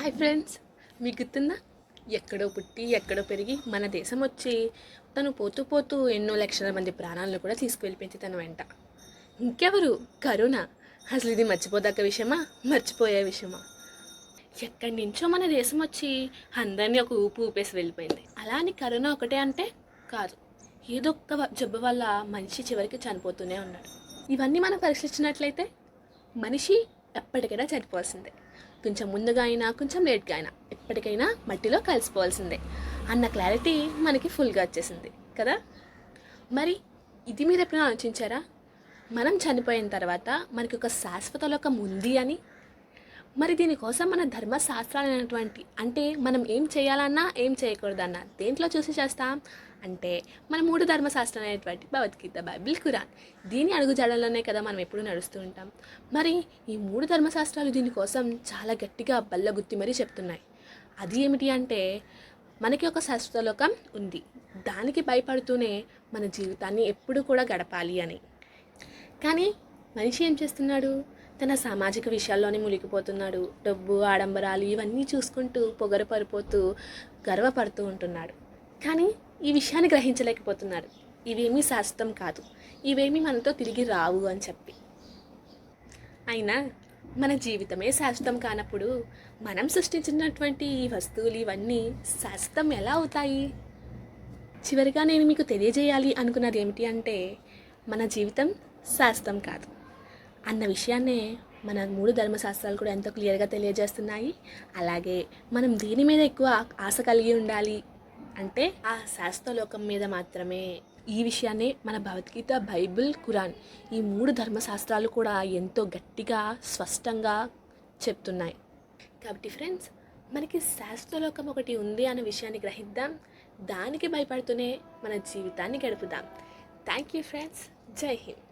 Hi friends మీకు గుర్తుందా? ఎక్కడో పుట్టి ఎక్కడో పెరిగి మన దేశం వచ్చి తను పోతూ పోతూ ఎన్నో లక్షల మంది ప్రాణాలను కూడా తీసుకువెళ్ళిపోయింది తన వెంట. ఇంకెవరు? కరోనా అసలు ఇది మర్చిపోదాక విషయమా? మర్చిపోయే విషయమా? ఎక్కడి నుంచో మన దేశం వచ్చి అందరినీ ఒక ఊపు ఊపేసి వెళ్ళిపోయింది. అలా అని కరోనా ఒకటే అంటే కాదు. ఏదో ఒక్క జబ్బు వల్ల మనిషి చివరికి చనిపోతూనే ఉన్నాడు. ఇవన్నీ మనం పరిశీలించినట్లయితే మనిషి ఎప్పటికైనా చనిపోవాల్సిందే. కొంచెం ముందుగా అయినా కొంచెం లేట్గా అయినా ఎప్పటికైనా మట్టిలో కలిసిపోవాల్సిందే. అన్న క్లారిటీ మనకి ఫుల్గా వచ్చేసింది కదా? మరి ఇది మీరు ఎప్పుడైనా ఆలోచించారా? మనం చనిపోయిన తర్వాత మనకి ఒక శాశ్వత లోకం ఉంది అని మరి దీనికోసం మన ధర్మశాస్త్రాలు అనేటువంటి అంటే మనం ఏం చేయాలన్నా ఏం చేయకూడదన్నా దేంట్లో చూసి చేస్తాం? అంటే మన మూడు ధర్మశాస్త్రాలు అనేటువంటి భగవద్గీత బైబిల్ ఖురాన్. దీని అడుగుజాడల్లోనే కదా మనం ఎప్పుడు నడుస్తూ ఉంటాం. మరి ఈ మూడు ధర్మశాస్త్రాలు దీనికోసం చాలా గట్టిగా బల్లగుత్తి మరీ చెప్తున్నాయి. అది ఏమిటి అంటే మనకి ఒక శాశ్వతలోకం ఉంది. దానికి భయపడుతూనే మన జీవితాన్ని ఎప్పుడు కూడా గడపాలి అని. కానీ మనిషి ఏం చేస్తున్నాడు? తన సామాజిక విషయాల్లోనే మునిగిపోతున్నాడు. డబ్బు ఆడంబరాలు ఇవన్నీ చూసుకుంటూ పొగరపడిపోతూ గర్వపడుతూ ఉంటున్నాడు. కానీ ఈ విషయాన్ని గ్రహించలేకపోతున్నాడు. ఇవేమీ శాశ్వతం కాదు. ఇవేమీ మనతో తిరిగి రావు అని చెప్పి. అయినా మన జీవితమే శాశ్వతం కానప్పుడు మనం సృష్టించినటువంటి ఈ వస్తువులు ఇవన్నీ శాశ్వతం ఎలా అవుతాయి? చివరిగా నేను మీకు తెలియజేయాలి అనుకున్నది ఏమిటి అంటే మన జీవితం శాశ్వతం కాదు. అన్న విషయాన్నే మన మూడు ధర్మశాస్త్రాలు కూడా ఎంతో క్లియర్గా తెలియజేస్తున్నాయి. అలాగే మనం దీని మీద ఎక్కువ ఆశ కలిగి ఉండాలి అంటే ఆ శాస్త్రలోకం మీద మాత్రమే. ఈ విషయాన్నే మన భగవద్గీత బైబిల్ ఖురాన్ ఈ మూడు ధర్మశాస్త్రాలు కూడా ఎంతో గట్టిగా స్పష్టంగా చెప్తున్నాయి. కాబట్టి ఫ్రెండ్స్ మనకి శాస్త్రలోకం ఒకటి ఉంది అనే విషయాన్ని గ్రహిద్దాం. దానికి భయపడుతూనే మన జీవితాన్ని గడుపుదాం. Thank you friends. జై హింద్.